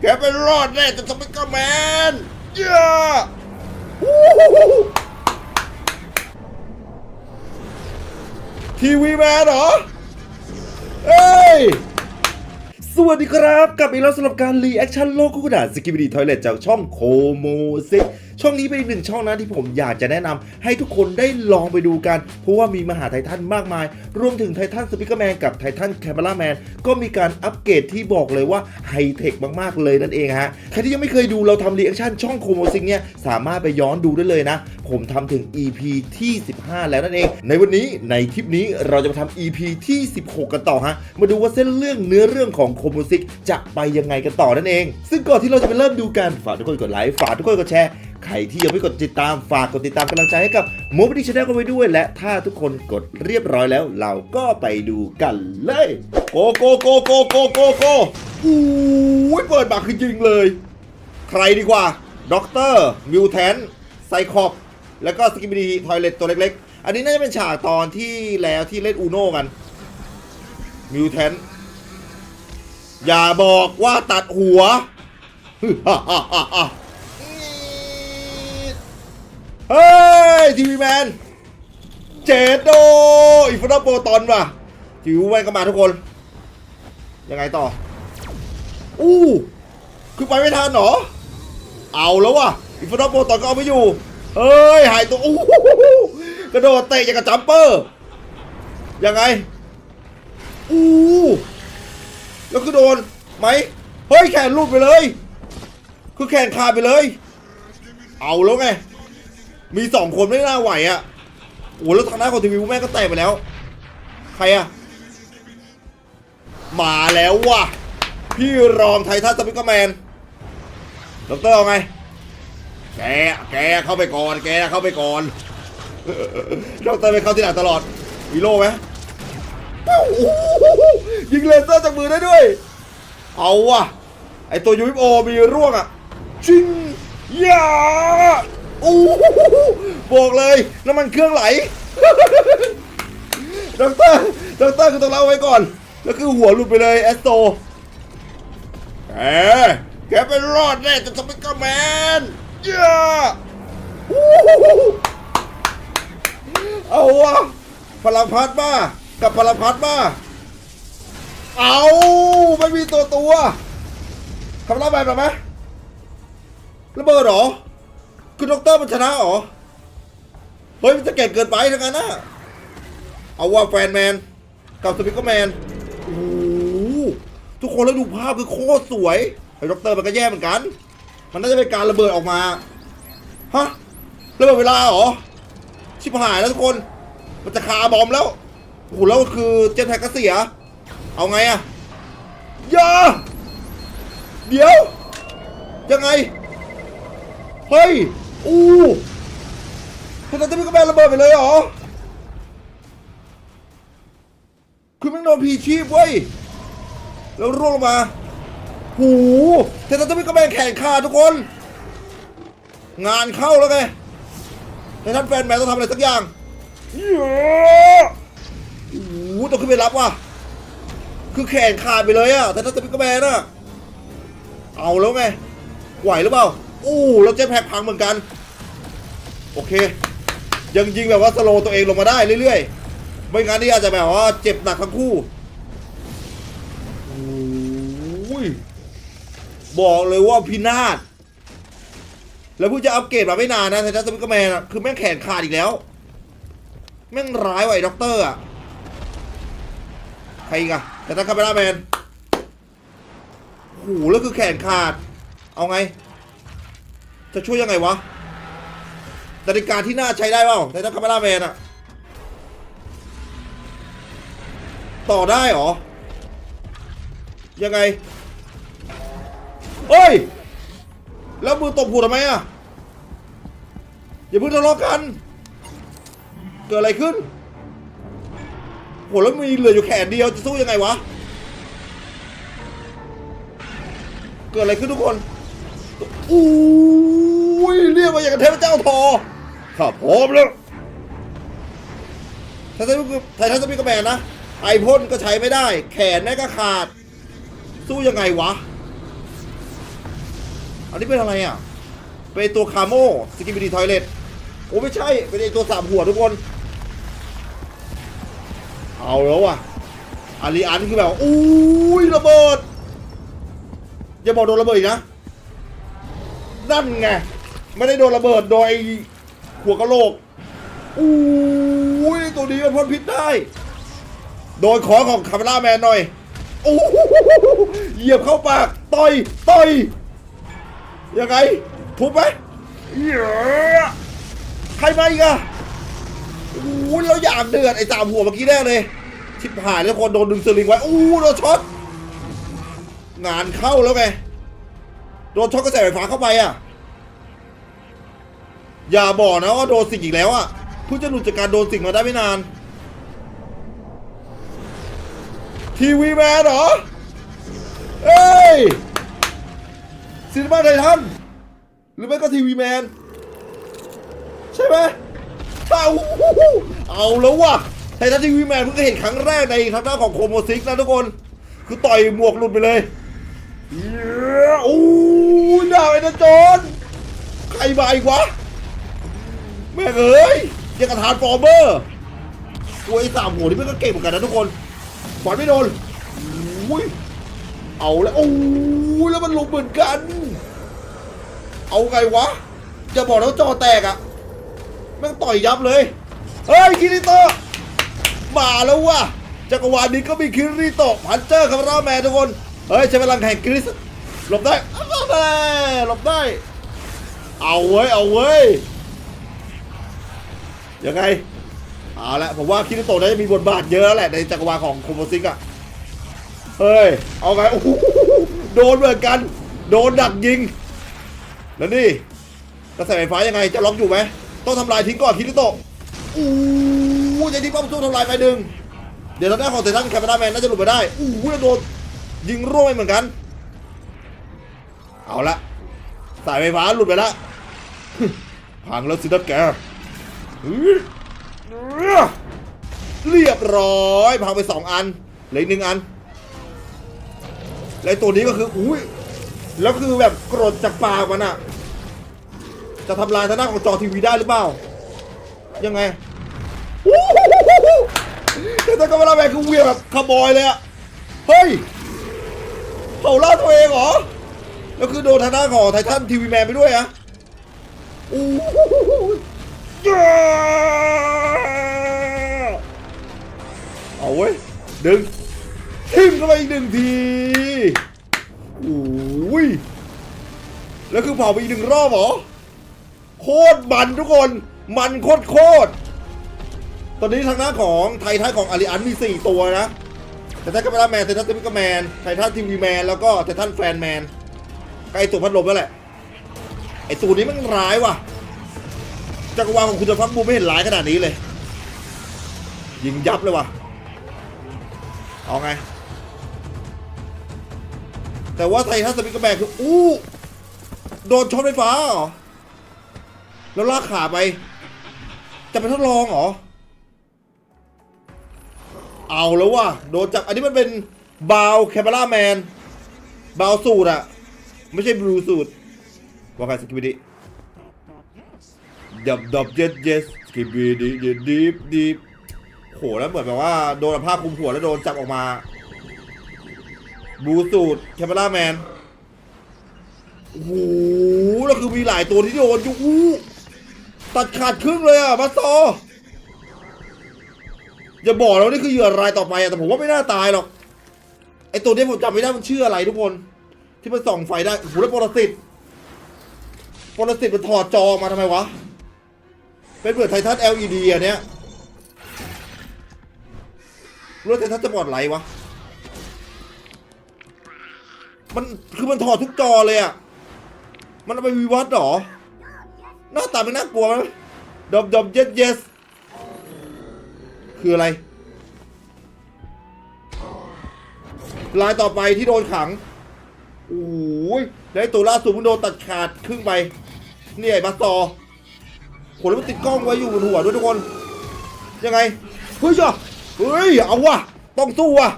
แกไปรอดแน่จะสปิกเกอร์แมนเย้ฮู้ทีวีแมนเหรอ เอ้ยสวัสดีครับกลับอีกแล้วสำหรับการรีแอคชั่นโลกคู่ขนานสกิบดีทอยเลตจากช่องโคโมซิ ช่องนี้เป็นอีกหนึ่งช่องนะที่ผมอยากจะแนะนำให้ทุกคนได้ลองไปดูกัน เพราะว่ามีมหาไททันมากมาย รวมถึงไททันสปิเกอร์แมนกับไททันแคมเ e ราแมนก็มีการอัปเกรดที่บอกเลยว่าไฮเทคมากๆเลยนั่นเองฮะใครที่ยังไม่เคยดูเราทำรีแอคชั่นช่องโคโมซิงเนี่ยสามารถไปย้อนดูได้เลยนะ ผมทำถึง EP ที่ 15 แล้วนั่นเอง ในวันนี้ในคลิปนี้เราจะมาทำ EP ที่ 16 กันต่อฮะ มาดูว่าเส้นเรื่องเนื้อเรื่องของโคโมซิกจะไปยังไงกันต่อนั่นเอง ซึ่งก่อนที่เราจะไปเริ่มดูกันฝากทุกคนกดไลค์ฝากทุกคนกดแชร์ ใครที่ยังไม่กดติดตามฝากกดติดตามกำลังใจให้กับโมบิดี้ชาแนลกันไว้ด้วย และถ้าทุกคนกดเรียบร้อยแล้ว เราก็ไปดูกันเลย โกโกโกโกโกโกโกอู้ยเปิดบักคือจริงเลย ใครดีกว่าด็อกเตอร์มิวแทนไซคอปแล้วก็สกิบิดีทอยเลตตัวเล็กๆ อันนี้น่าจะเป็นฉากตอนที่แล้วที่เล่นอูโน่กันมิวแทนอย่าบอกว่าตัดหัวฮ่า เฮ้ยทีวีแมนเจดโดอีฟอนโปรตอนว่ะจิ๋วแม่งก็มาทุกคน ยังไงต่อ อู้คือไปไม่ทันหรอ เอาแล้วว่ะอิฟอนโปรตอนก็เอาไม่อยู่ เฮ้ย หายตัวอู้กระโดดเตะอย่างกับจัมเปอร์ ยังไง อู้แล้วคือโดนไหมเฮ้ยแขนลุดไปเลย คือแขนขาดไปเลย เอาแล้วไง มีสองคนไม่น่าไหวอะโอ้โหแล้วทางหน้าของทีวีแม่ก็แตกไปแล้ว ใครอะ มาแล้วว่ะ พี่รองไททันสปิกเกอร์แมนดอกเตอร์เอาไง แก แกเข้าไปก่อน แกเข้าไปก่อนดอกเตอร์ไปเข้าที่ไหนตลอดมีโล่ไหมยิงเลเซอร์จากมือได้ด้วย เอาว่ะ ไอตัวยูฟโอมีร่วงอะ ชิงยา อ้โหบอกเลยน้ำมันเครื่องไหลดอกเตอร์ดอกเตอร์คือต้องเล่าไว้ก่อน แล้วคือหัวหลุดไปเลยแอสโตแกแกไปรอดแน่จะสปิกเกอร์แมนเย้เอาวะพลังพัดมากับพลังพัดมาเอาไม่มีตัวตัวทำรับแบบหรอไหมระเบิดหรอ คือด็อกเตอร์มันชนะเหรอ เฮ้ย มันจะเก่งเกินไปทั้งนั้นนะเอาว่าแฟนแมน กับสปิกเกอร์แมนโอ้ทุกคนแล้วดูภาพคือโคตรสวยไอ้ด็อกเตอร์มันก็แย่เหมือนกัน มันน่าจะเป็นการระเบิดออกมา ฮะ ระเบิดเวลาเหรอ ชิบหายแล้วทุกคน มันจะคาบอมแล้วโอ้โหแล้วคือเจ็ตแพ็กก็เสีย เอาไงอะอย่าเดี๋ยว ยังไง เฮ้ย อู้คุณจะมีกระแบนระเบิดไปเลยเหรอ คือม่งโดนพีชีพเว้ย แล้วร่วงลงมา หูแต่เราจะมีกระแบงแข่งขาทุกคน งานเข้าแล้วไงแต่ท่านแฟนแมนต้องทำอะไรสักอย่างเยอะโอ้โหต้องขึ้นไปรับว่ะ คือแขนขาดไปเลยอะแต่ถ้าจะมีกระแบงอะเอาแล้วไง ไหวหรือเปล่า อู้แล้วเจ็ตแพ็คพังเหมือนกัน โอเค ยังยิงแบบว่าสโลตัวเองลงมาได้เรื่อยๆ ไม่งั้นนี่อาจจะแบบว่าเจ็บหนักทั้งคู่โอ้ยบอกเลยว่าพินาศแล้วเพิ่งจะอัปเกรดมาไม่นานนะไททันสปิกเกอร์แมนอะคือแม่งแขนขาดอีกแล้ว แม่งร้ายว่ะไอ้ด็อกเตอร์อะใครอีกอะไททันคาเมราแมนโอ้โหแล้วคือแขนขาด เอาไง จะช่วยยังไงวะนาฬิกาที่น่าใช้ได้เปล่าไททันคาเมราแมนอะต่อได้หรอ ยังไงเฮ้ย แล้วมือตบหัวทำไมอะอย่าเพิ่งทะเลาะกัน เกิดอะไรขึ้นโหแล้วมีเหลืออยู่แขนเดียวจะสู้ยังไงวะ เกิดอะไรขึ้นทุกคน อู้ยเรียกมาอย่างกับเทพเจ้าทอข้าพร้อมแล้วไททันไททันสปิกกร์แมนนะ ไอพ่นก็ใช้ไม่ได้ แขนแม่ก็ขาด สู้ยังไงวะ อันนี้เป็นอะไรอะ เป็นตัวคาโมสกิบิดีทอยเลตโอ้ไม่ใช่ เป็นไอตัวสามหัวทุกคน เอาแล้วว่ะอารีอันคือแบบอุ้ยระเบิด อย่าบอกโดนระเบิดอีกนะ นั่นไง ไม่ได้โดนระเบิดโดยหัวกะโหลกอุ้ยตัวนี้มันพ่นพิษได้ โดนขอของคาเมล่าแมนหน่อยโอ้โหเหยียบเข้าปากต่อยต่อยยังไงทุบไหมเหี้ยใครมาอีกอะโอ้โหเราอยากเดือดไอ้สามหัวเมื่อกี้แน่เลยชิบหายแล้วคนโดนดึงสลิงไว้อู้โดนช็อตงานเข้าแล้วไง โดนช็อตกระแสไฟฟ้าเข้าไปอะ อย่าบอกนะว่าโดนสิ่งอีกแล้วอะเพิ่งจะหลุดจากการโดนสิ่งมาได้ไม่นาน ทีวีแมนเหรอ เอ้ยซีนีมาไททันหรือไม่ก็ทีวีแมน ใช่ไหมเอาเอาแล้วว่ะไททันทีวีแมนเพิ่งเคยเห็นครั้งแรกในทางด้านของโคโมซิกนะทุกคน คือต่อยหมวกหลุดไปเลยเย้ อ้ยดาวไอ้นะโจนใครมาอีกวะ แม่งเอ้ยยังกระทานฟอร์เมอร์ตัวไอ้สามหัวนี่มันก็เก่งเหมือนกันนะทุกคนบอลไม่โดนอุ้ยเอาแล้วโอ้ยแล้วมันลงเหมือนกัน เอาไงวะ จะบอกแล้วจอแตกอะแม่งต่อยยับเลย เฮ้ยคิริโตะมาแล้ววะจักรวาลนี้ก็มีคิริโตะพันเจอร์คาร์ราแมนทุกคน เฮ้ยใช้พลังแห่งกริส หลบได้หลบได้ เอาเว้ย เอาเว้ย ยังไง เอาละผมว่าคิริโตะน่าจะมีบทบาทเยอะแล้วแหละในจักรวาลของโคโมซิกอะเฮ้ย เอาไง โอ้โหโดนเหมือนกัน โดนดักยิง แล้วนี่กระแสไฟฟ้ายังไง จะล็อกอยู่ไหม ต้องทำลายทิ้งก่อนคิริโตะอู้จะทิ้งป้อมสู้ทำลายไปหนึ่งเดี๋ยวทางด้านของเซตันแคปเปอร์แมนน่าจะหลุดมาได้อู้แล้วโดนยิงร่วงไปเหมือนกัน เอาละสายไฟฟ้าหลุดไปล้วพังแล้วสินะแกเรียบร้อยพังไปสองอันเหลืออกหนึ่งอันและตัวนี้ก็คืออุ้ยแล้วคือแบบกรดจากปากมันอะจะทำลายทางด้านของจอทีวีได้หรือเปล่า ยังไงแต่ตะกร้าแมนคือเวียแบบขโมยเลยอะเฮ้ยเผาล่าตัวเองเหรอ แล้วคือโดนทางด้านของไททันทีวีแมนไปด้วยอะอู้เอาเว้ย ดึงทิมเข้าไปอีกหนึ่งทีโอ้ยแล้วคือเผาไปอีกหนึ่งรอบเหรอ โคตรมันทุกคน มันโคตรโคตรตอนนี้ทางหน้าของไททันของอาริอันมี 4 ตัวนะไททันกัปตันแมนไททันติมิกแมนไททันทีวีแมนแล้วก็ไททันแฟนแมน ก็ไอตัวพัดลมนั่นแหละ ไอตัวนี้มันร้ายว่ะ จักรวาลของคุณจะฟักบูไม่เห็นร้ายขนาดนี้เลย ยิงยับเลยว่ะ เอาไง แต่ว่าไททันสปิกเกอร์แมนคืออู้ โดนช็อตไฟฟ้าเหรอ แล้วลากขาไป จะไปทดลองเหรอ เอาแล้วว่ะ โดนจับ อันนี้มันเป็นบาวแคมเบล่าแมน บาวสูตรอะ ไม่ใช่บลูสูตรว่าใครสกิปดิดับดับเจ็ดเจ็ดสกิปดิดิดิบดิบโหแล้วเหมือนแบบว่าโดนเอาผ้าคลุมหัวแล้วโดนจับออกมาบลูสูตรแคมเบล่าแมนโอ้โหแล้วคือมีหลายตัวที่โดนอยู่ตัดขาดครึ่งเลยอะมาโซอย่าบอกแล้วนี่คือเหยื่อรายต่อไปอะแต่ผมว่าไม่น่าตายหรอกไอตัวนี้ผมจำไม่ได้มันชื่ออะไรทุกคน ที่มันส่องไฟได้โอ้โหแล้วปรสิตปรสิตมันถอดจอมาทำไมวะ เป็นเหมือนไททัน LED อันเนี้ยรู้ว่าไททันจะบอดไหลวะ มันคือมันถอดทุกจอเลยอะ มันเอาไปวิวัฒน์หรอ หน้าตาไม่น่ากลัวไหมดอมดอมเยสเยสคืออะไร ลายต่อไปที่โดนขัง โอ้ยไอ้ตัวล่าสุดมันโดนตัดขาดครึ่งไปนี่ไอ้บัสซอโหแล้วมันติดกล้องไว้อยู่บนหัวด้วยทุกคน ยังไง เฮ้ยจ้ะเฮ้ย เอาวะต้องสู้วะ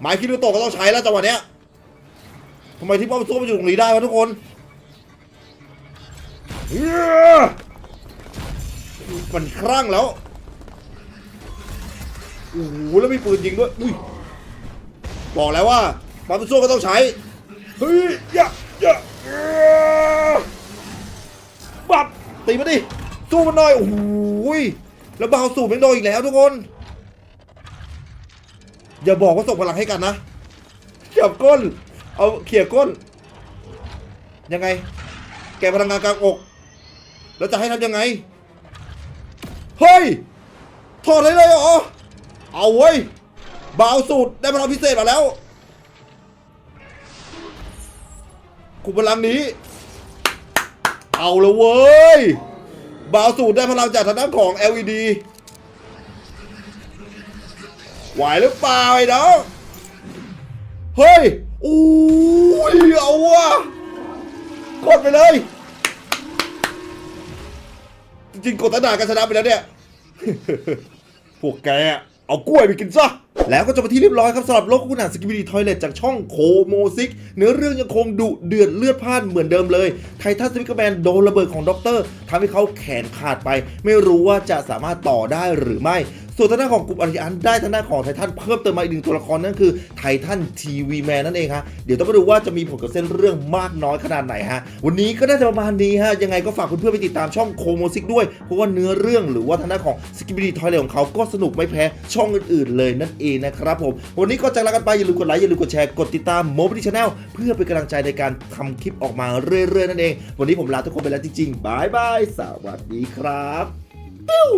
หมายคิดดูโตะก็ต้องใช้แล้วจังหวะเนี้ยทำไมที่ป้อมสู้มันอยู่ตรงนี้ได้วะทุกคนเหี้ยมันคลั่งแล้วโอ้โหแล้วมีปืนยิงด้วย อุ้ย บอกแล้วว่าปาตุโซ่ก็ต้องใช้ เฮ้ยยะยะบับตีมาดิสู้มันหน่อยโอ้โหแล้วบาวสูบม่งโดนอีกแล้วทุกคน อย่าบอกว่าส่งพลังให้กันนะเขี่ยก้น เอาเขี่ยก้น ยังไง แกพลังงานกลางอก แล้วจะให้ทำยังไง เฮ้ย ถอดเลยเลยเหรอ เอาเว้ยบาวสูตรได้พลังพิเศษมาแล้ว คุมพลังนี้ เอาลยเว้ย บาวสูตรได้พลังจากทางด้านของ LED ไหวหรือเปล่าไอ้น้องเฮ้ยอู้ยเอาวะกดไปเลย จริงๆกดตั้งนานกันชนะไปแล้วเนี่ย พวกแกเอากล้วยไปกินซะ แล้วก็จบไปที่เรียบร้อยครับสำหรับโลกคุณอ่านสกิบิดีทอยเลตจากช่องโคโมซิก เนื้อเรื่องยังคงดุเดือดเลือดพล่านเหมือนเดิมเลยไททันสวิกแมนโดนระเบิดของด็อกเตอร์ทำให้เขาแขนขาดไป ไม่รู้ว่าจะสามารถต่อได้หรือไม่ส่วนทางด้านของกลุ่มอาริอันได้ทางด้านของไททันเพิ่มเติมมาอีกหนึ่งตัวละครนั่นคือไททันทีวีแมนนั่นเองฮะเดี๋ยวต้องมาดูว่าจะมีผลกับเส้นเรื่องมากน้อยขนาดไหนฮะวันนี้ก็น่าจะประมาณนี้ฮะยังไงก็ฝากเพื่อนๆไปติดตามช่องโคโมซิกด้วย เพราะว่าเนื้อเรื่องหรือว่าทางด้านของสกิบิดีทอยเลของเขาก็สนุกไม่แพ้ช่องอื่นๆเลยนั่นเองนะครับผมวันนี้ก็จะลากันไปอย่าลืมกดไลค์อย่าลืมกดแชร์กดติดตามโมบิ t ช Channel เพื่อเป็นกำลังใจในการทำคลิปออกมาเรื่อยๆนั่นเอง วันนี้ผมลาทุกคนไปแล้วจริงๆบายบายสวัสดีครับปิ้ว